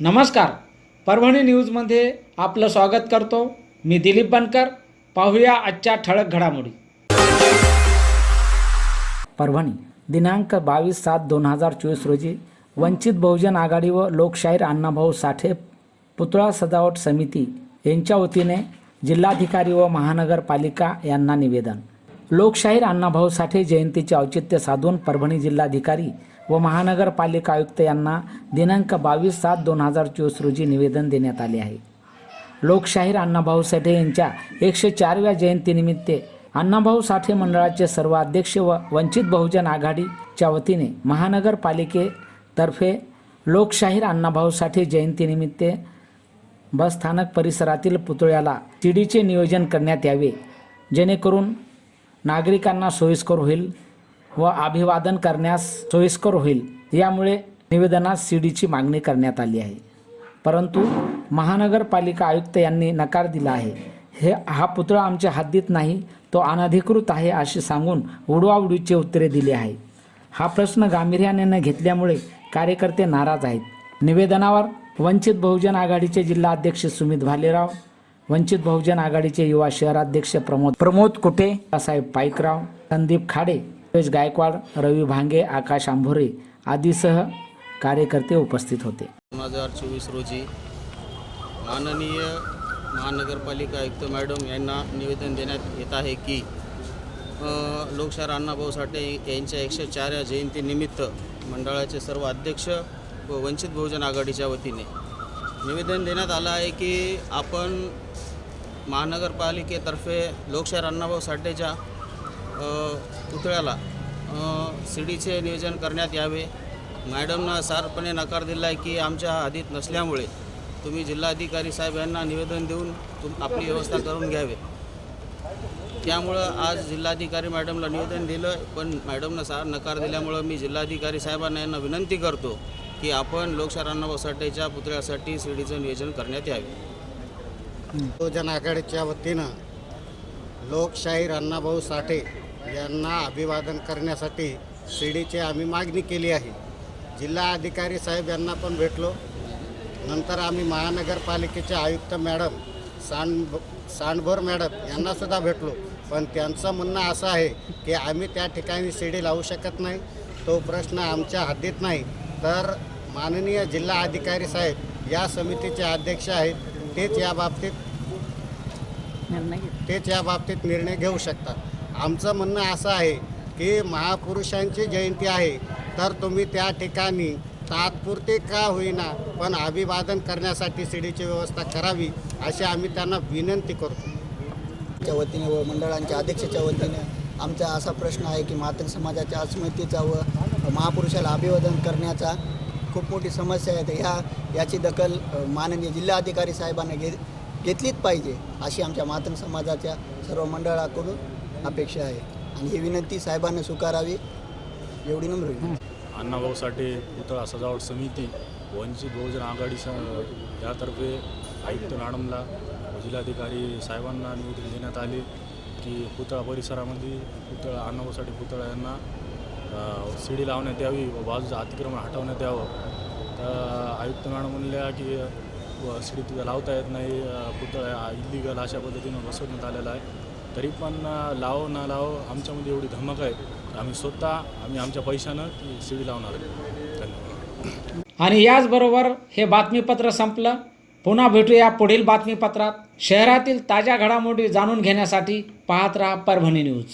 नमस्कार. परभणी न्यूजमध्ये आपलं स्वागत करतो. मी दिलीप बनकर. पाहूया आजच्या ठळक घडामोडी. परभणी दिनांक बावीस सात दोन हजार चोवीस रोजी वंचित बहुजन आघाडी व लोकशाहीर अण्णाभाऊ साठे पुतळा सजावट समिती यांच्या वतीने जिल्हाधिकारी व महानगरपालिका यांना निवेदन. लोकशाहीर अण्णाभाऊ साठे जयंतीचे औचित्य साधून परभणी जिल्हाधिकारी व महानगरपालिका आयुक्त यांना दिनांक बावीस सात दोन हजार चोवीस रोजी निवेदन देण्यात आले आहे. लोकशाहीर अण्णाभाऊ साठे यांच्या एकशे चारव्या जयंतीनिमित्त अण्णाभाऊ साठे मंडळाचे सर्व अध्यक्ष व वंचित बहुजन आघाडीच्या वतीने महानगरपालिकेतर्फे लोकशाहीर अण्णाभाऊ साठे जयंतीनिमित्त बसस्थानक परिसरातील पुतळ्याला शिडीचे नियोजन करण्यात यावे. जेणेकरून नागरिकांना सोयीस्कर होईल. व अभिवादन करण्यास सोयीस्कर होईल यामुळे निवेदनात सीडीची मागणी करण्यात आली आहे. परंतु महानगरपालिका आयुक्त यांनी नकार दिला आहे. हे हा पुतळा आमच्या हद्दीत नाही तो अनधिकृत आहे असे सांगून उडवाउडीचे उत्तरे दिली आहे. हा प्रश्न गांभीर्याने न घेतल्यामुळे कार्यकर्ते नाराज आहेत. निवेदनावर वंचित बहुजन आघाडीचे जिल्हा अध्यक्ष सुमित भालेराव वंचित बहुजन आघाडीचे युवा शहराध्यक्ष प्रमोद प्रमोद कुटे साहेब पाईकराव संदीप खाडे सुरेश गायकवाड रवी भांगे आकाश आंभोरे आदीसह कार्यकर्ते उपस्थित होते. दोन हजार चोवीस रोजी माननीय महानगरपालिका आयुक्त मॅडम यांना निवेदन देण्यात येत आहे की अ, लोकशाहीर अण्णाभाऊ साठे यांच्या एकशे चार जयंतीनिमित्त मंडळाचे सर्व अध्यक्ष व वंचित बहुजन आघाडीच्या वतीने निवेदन देण्यात आलं आहे की आपण महानगरपालिकेतर्फे लोकशाहीर अण्णाभाऊ साठेच्या पुतळ्याला. सीडीचे नियोजन करण्यात यावे. मॅडमनं सारपणे नकार दिला आहे की आमच्या आधीत नसल्यामुळे तुम्ही जिल्हाधिकारी साहेब यांना निवेदन देऊन तुम आपली व्यवस्था करून घ्यावे. त्यामुळं आज जिल्हाधिकारी मॅडमला निवेदन दिलं पण मॅडमनं सार नकार दिल्यामुळं मी जिल्हाधिकारी साहेबांना यांना विनंती करतो की आपण लोकशाहीर वसाटेच्या पुतळ्यासाठी सीडीचं नियोजन करण्यात यावे. जन आघाडीच्या वतीनं लोकशाहीर अण्णाभाऊ साठे यांना अभिवादन करण्यासाठी शिडीची आम्ही मागणी केली आहे. जिल्हा अधिकारी साहेब यांना पण भेटलो. नंतर आम्ही महानगरपालिकेचे आयुक्त मॅडम सांड सांडभोर मॅडम यांनासुद्धा भेटलो. पण त्यांचं म्हणणं असं आहे की आम्ही त्या ठिकाणी शिडी लावू शकत नाही. तो प्रश्न आमच्या हद्दीत नाही. तर माननीय जिल्हा अधिकारी साहेब या समितीचे अध्यक्ष आहेत तेच या बाबतीत तेच या बाबतीत निर्णय घेऊ शकतात. आमचं म्हणणं असं आहे की महापुरुषांची जयंती आहे तर तुम्ही त्या ठिकाणी तात्पुरते का होईना पण अभिवादन करण्यासाठी सीडीची व्यवस्था करावी अशी आम्ही त्यांना विनंती करतो. च्या वतीने व मंडळांच्या अध्यक्षाच्या वतीने आमचा असा प्रश्न आहे की मातंग समाजाच्या अस्मितेचा व महापुरुषाला अभिवादन करण्याचा खूप मोठी समस्या आहे. तर ह्या याची दखल माननीय जिल्हाधिकारी साहेबांना घे घेतलीच पाहिजे अशी आमच्या मातंग समाजाच्या सर्व मंडळाकडून अपेक्षा आहे. आणि ही विनंती साहेबांनी स्वीकारावी एवढी नम्र विनंती. अण्णाभाऊ साठे पुतळा सजावट समिती वंचित बहुजन आघाडी स यातर्फे आयुक्त मॅडमला जिल्हाधिकारी साहेबांना निवेदन देण्यात आले की पुतळा परिसरामध्ये पुतळा अण्णाभाऊ साठे पुतळा यांना शिडी लावण्यात यावी व बाजूचं अतिक्रमण हटवण्यात यावं. तर आयुक्त मॅडम म्हणल्या की व शिडी लावता येत नाही. पुतळा इलिगल अशा पद्धतीनं बसवण्यात आलेला आहे. तरी पण लावो ना लावो आमच्यामध्ये एवढी धमक आहे. आम्ही स्वतः आम्ही आमच्या पैशानं ती शिडी लावणार धन्यवाद. आणि याचबरोबर हे बातमीपत्र संपलं. पुन्हा भेटूया पुढील बातमीपत्रात. शहरातील ताज्या घडामोडी जाणून घेण्यासाठी पाहत राहा परभणी न्यूज.